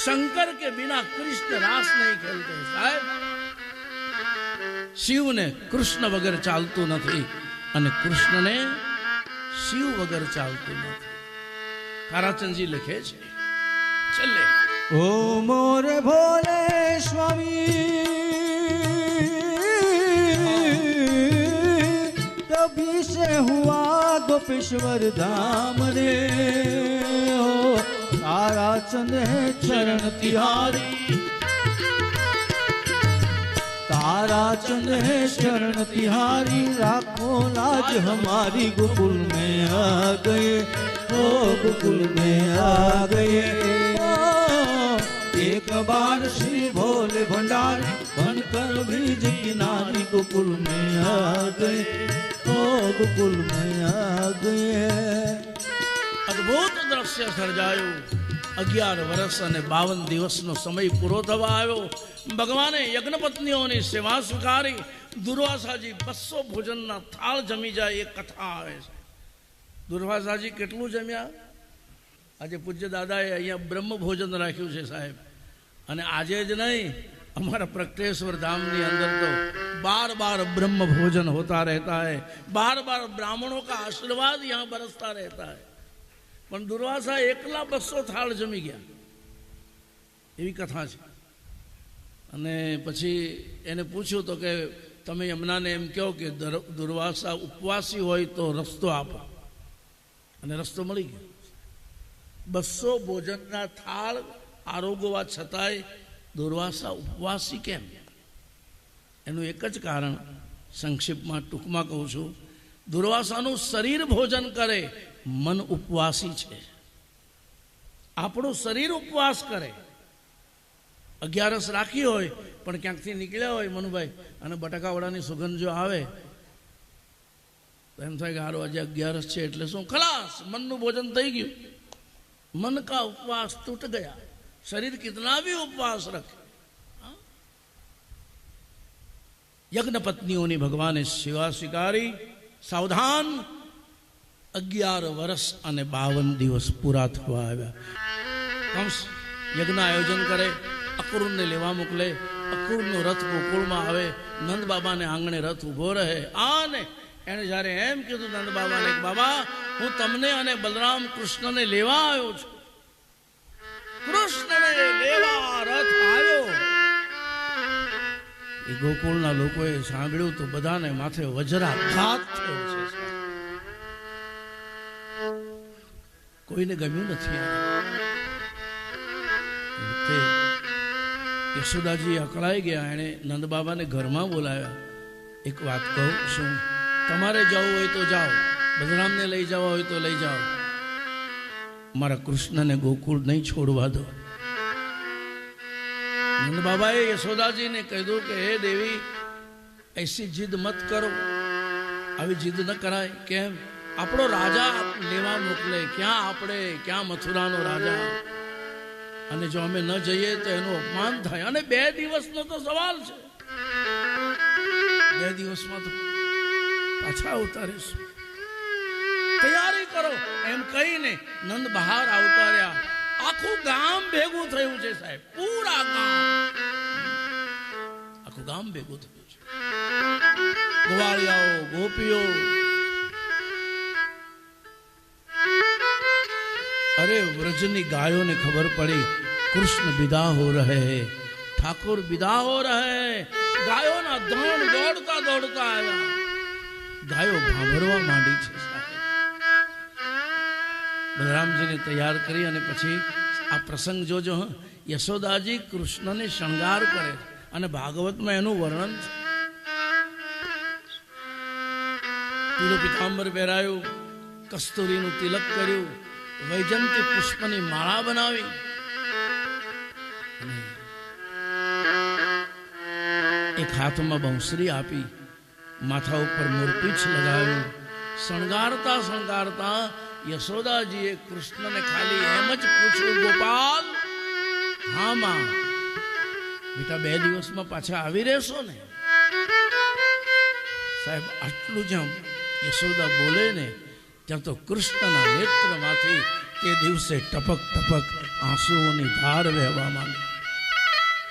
शंकर के बिना कृष्ण रास नहीं खेलते સાહેબ શિવને કૃષ્ણ વગર ચાલતું નથી અને કૃષ્ણને શિવ વગર ચાલતું નથી તારાચંદજી લખે છે છેલ્લે ઓ મોર ભોલે स्वामी तभी से हुआ गोपेश्वर धाम रे ओ तारा चंद है चरण तिहारी। तारा चंद है चरण तिहारी, राखो लाज हमारी गोकुल में आ गए। ओ गुकुल में आ गए। एक बार श्री भोले भंडारी, बनकर ब्रिज किनारी गोकुल में आ गए। ओ गोकुल में आ गए। अद्भुत दृश्य सर्जायु અગિયાર વર્ષ અને બાવન દિવસનો સમય પૂરો થવા આવ્યો. ભગવાને યજ્ઞપત્નીઓની સેવા સ્વીકારી. દુર્વાસાજી બસો ભોજનના થાળ જમી જાય એ કથા આવે છે. દુર્વાસાજી કેટલું જમ્યા? આજે પૂજ્ય દાદાએ અહીંયા બ્રહ્મ ભોજન રાખ્યું છે સાહેબ. અને આજે જ નહીં, અમારા પ્રકટેશ્વર ધામની અંદર તો બાર બાર બ્રહ્મ ભોજન હોતા રહેતા હે. બાર બાર બ્રાહ્મણો કા આશીર્વાદ યહાં બરસતા રહેતા હૈ. પણ દુર્વાસા એકલા બસો થાળ જમી ગયા. એવી કથા છે. અને પછી એને પૂછ્યું તો કે તમે યમુનાને એમ કહો કે દર- દુર્વાસા ઉપવાસી હોય તો રસ્તો આપો. અને રસ્તો મળી ગયો. બસો ભોજનના થાળ આરોગવા છતાંય દુર્વાસા ઉપવાસી કેમ? એનું એક જ કારણ સંક્ષિપ્તમાં ટૂંકમાં કહું છું. દુર્વાસાનું શરીર ભોજન કરે મન ઉપવાસી છે. આપણું શરીર ઉપવાસ કરે. અગિયારસ રાખી હોય, પણ ક્યાંકથી નીકળ્યા હોય મનુભાઈ? અને બટાકાવાળાની સુગંધ જો આવે, તો એમ થાય કે હારો આજે અગિયારસ છે એટલે શું? ખલાસ! મનનું ભોજન થઈ ગયું. મન કા ઉપવાસ તૂટ ગયા. શરીર કેટલા બી ઉપવાસ રખે. યજ્ઞ પત્નીઓની ભગવાને સેવા સ્વીકારી, સાવધાન અગિયાર વર્ષ અને બાવન દિવસ પૂરા થવા આવ્યા. કંસ યજ્ઞ આયોજન કરે અક્રૂરને લેવા મોકલે અક્રૂરનો રથ ગોકુળમાં આવે, નંદ બાબાને આંગણે રથ ઊભો રહે. આને એણે જ્યારે એમ કીધું, નંદ બાબાને બાબા, હું તમને અને બલરામ કૃષ્ણને લેવા આવ્યો છું. કૃષ્ણને લેવા રથ આવ્યો. એ ગોકુળના લોકોએ સાંભળ્યું તો બધાને માથે વજ્રાઘાત થયો છે. કોઈને ગમ્યું નથી યશોદાજી અકળાઈ ગયા. એણે નંદ બાબાને ઘરમાં બોલાવ્યા. એક વાત કહું, શું? તમારે જવું હોય તો જાઓ. બલરામને લઈ જવા હોય તો લઈ જાઓ. મારા કૃષ્ણને ગોકુળ નહીં છોડવા દો. નંદ બાબાએ યશોદાજીને કહ્યું કે, હે દેવી, એસી જીદ મત કરો. આવી જીદ ન કરાય. કેમ? આપણો રાજા લેવા મોકલે. ક્યાં આપણે, ક્યાં મથુરાનો રાજા? અને જો અમે ન જઈએ તો એનું અપમાન થાય. અને બે દિવસનો તો સવાલ છે. બે દિવસમાં તો પાછા ઉતારીશું. તૈયારી કરો. એમ કહીને નંદ બહાર આવતાર્યા આખું ગામ ભેગું થયું છે સાહેબ. પૂરા ગામ. આખું ગામ ભેગું થયું છે. ગોવાળિયાઓ, ગોપીઓ અરે વ્રજની ગાયોને ખબર પડી, કૃષ્ણ વિદા હો રહે ઠાકોર વિદા હો રહે ગાયોના ધણ દોડતા દોડતા આવ્યા. ગાયો ભાંભરવા માંડી છે બલરામજીને તૈયાર કરી અને પછી આ પ્રસંગ જોજો, હં. યશોદાજી કૃષ્ણને શણગાર કરે અને ભાગવતમાં એનું વર્ણન છે. પીળો પિતાંબર પહેરાયું, કસ્તુરીનું તિલક કર્યું વૈજંતી પુષ્પની માળા બનાવી. એક હાથમાં બંસરી આપી, માથા ઉપર મોરપીછ લગાવ્યું. શણગારતા શણગારતા યશોદાજીએ કૃષ્ણને ખાલી એમ જ પૂછ્યું, ગોપાલ, હા માં, બેટા બે દિવસમાં પાછા આવી રહેશો ને? સાહેબ, આટલું જેમ યશોદા બોલે ને ત્યાં તો કૃષ્ણના નેત્રમાંથી તે દિવસે ટપક ટપક આંસુઓની ધાર વહેવા માંડી.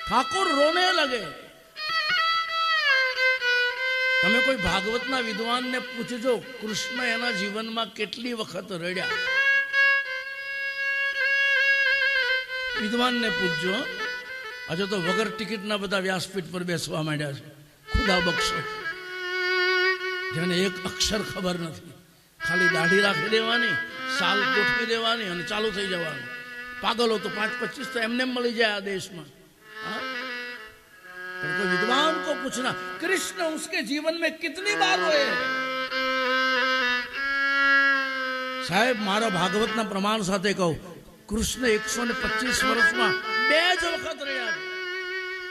ઠાકોર રોને લગે. તમે કોઈ ભાગવતના વિદ્વાનને પૂછજો, કૃષ્ણ એના જીવનમાં કેટલી વખત રડ્યા? વિદ્વાનને પૂછજો, હજુ તો વગર ટિકિટના બધા વ્યાસપીઠ પર બેસવા માંડ્યા છે. ખુદા બક્ષો. જેને એક અક્ષર ખબર નથી. ખાલી દાઢી રાખી દેવાની સાલ ગોઠવી દેવાની અને ચાલુ થઈ જવાનું પાગલો તો પાંચ પચીસ તો એમને એમ મળી જાય આ દેશમાં हाँ? पर कोई विद्वान को पूछना कृष्ण उसके जीवन में कितनी बार रोए हैं? સાહેબ મારા ભાગવતના પ્રમાણ સાથે કહું કૃષ્ણ એકસો ને પચીસ વર્ષમાં બે જ વખત રહ્યા છે.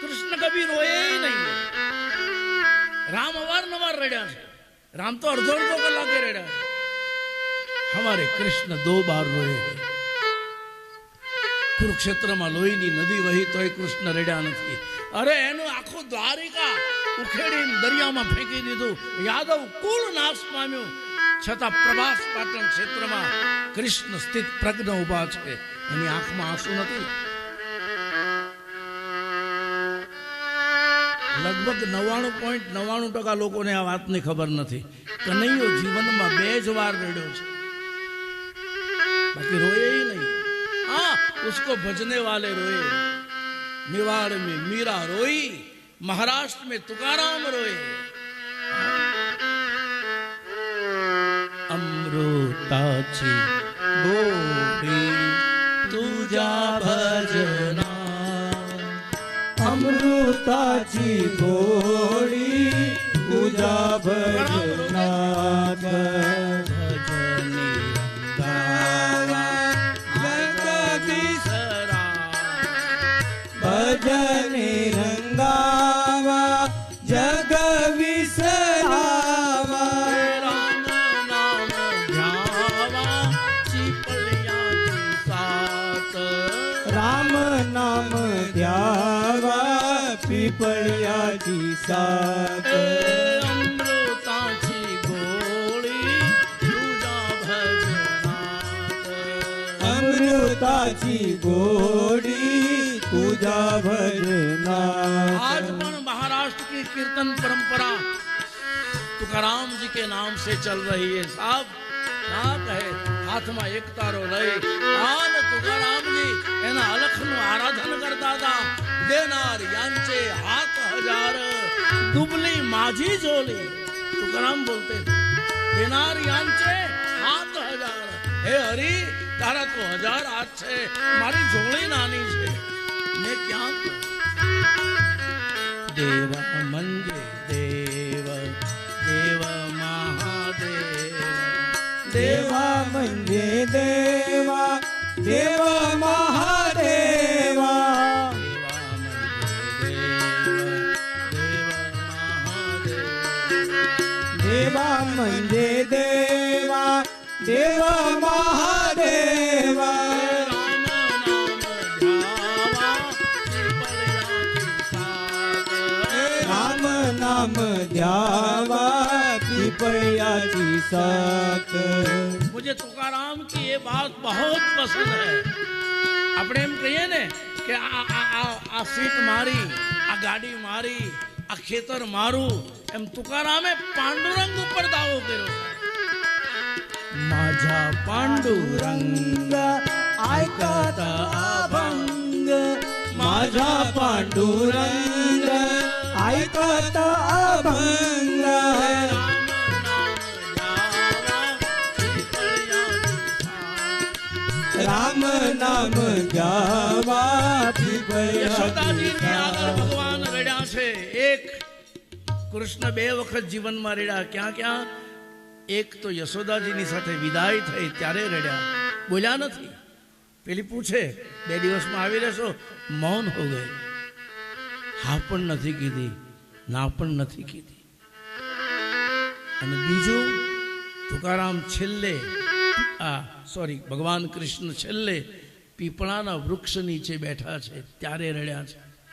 કૃષ્ણ કભી રોયે ય નહીં રામ અવારનવાર રડ્યા છે રામ તો અડધો અડધો કલાકે રડ્યા છે હમારે કૃષ્ણ દો બાર રોયે કુરુક્ષેત્રમાં લોહીની નદી વહી તોય કૃષ્ણ રેડ્યા નથી. અરે, એનું આખું દ્વારિકા ઉખેડીને દરિયામાં ફેંકી દીધું. યાદવ કુલ નાશ પામ્યું. છતાં પ્રભાસ પાટણ ક્ષેત્રમાં કૃષ્ણ સ્થિત પ્રજ્ઞ ઊભા છે. એની આંખમાં આંસુ નથી. લગભગ નવ્વાણું પોઈન્ટ નવ્વાણું ટકા લોકોને આ વાતની ખબર નથી. કનૈયો જીવનમાં બે જ વાર રડ્યો છે. बाकी रोए ही नहीं हाँ उसको भजने वाले रोए मेवाड़ में मीरा रोई महाराष्ट्र में तुकाराम रोए अमृताची गोरी तुझा भजना अमृताची गोरी અમૃતાજી ગોળી પૂજા आज ભજના पण महाराष्ट्र की कीर्तन परंपरा तुकाराम जी के नाम से चल रही है साहब क्या कहे હાથમાં એક તારો લઈ આન તુકારામજી એના અલખનું આરાધન કરતા હતા દેનાર યાંચે હાથ હજાર દુબલી माझी झोली तुकाराम बोलते थे, देनार यांचे हाथ હજાર હે હરી તારા તો હજાર હાથ છે. મારી જોડી નાની છે. મેં ક્યાં દેવ મંજે દેવ દેવ મહાદેવ. દેવા મંજે દેવા દેવ મહાદેવા. દેવા મંજે નામ ધ્યાવા પીપળિયાજી સાત मुझे तुकाराम की ये बात बहुत पसंद है આપણે એમ કહીએ ને કે આ આ આ આ સીટ મારી આ ગાડી મારી આ ખેતર મારું એમ તુકારામે પાંડુરંગ ઉપર દાવો કર્યો છે माझा पांडुरंग રંગ આયકત અભંગ माझा पांडुरंग રામ નામ ભગવાન રડ્યા છે. એક કૃષ્ણ બે વખત જીવનમાં રડ્યા. ક્યાં ક્યાં? એક તો યશોદાજીની સાથે વિદાય થઈ ત્યારે રડ્યા. બોલ્યા નથી. પેલી પૂછે બે દિવસમાં આવી રહેશો? મૌન હો ગયે હા પણ નથી કીધી ના પણ નથી કીધી. અને બીજું તુકારામ છેલ્લે આ સોરી ભગવાન કૃષ્ણ છેલ્લે પીપળાના વૃક્ષ નીચે બેઠા છે ત્યારે રડ્યા છે.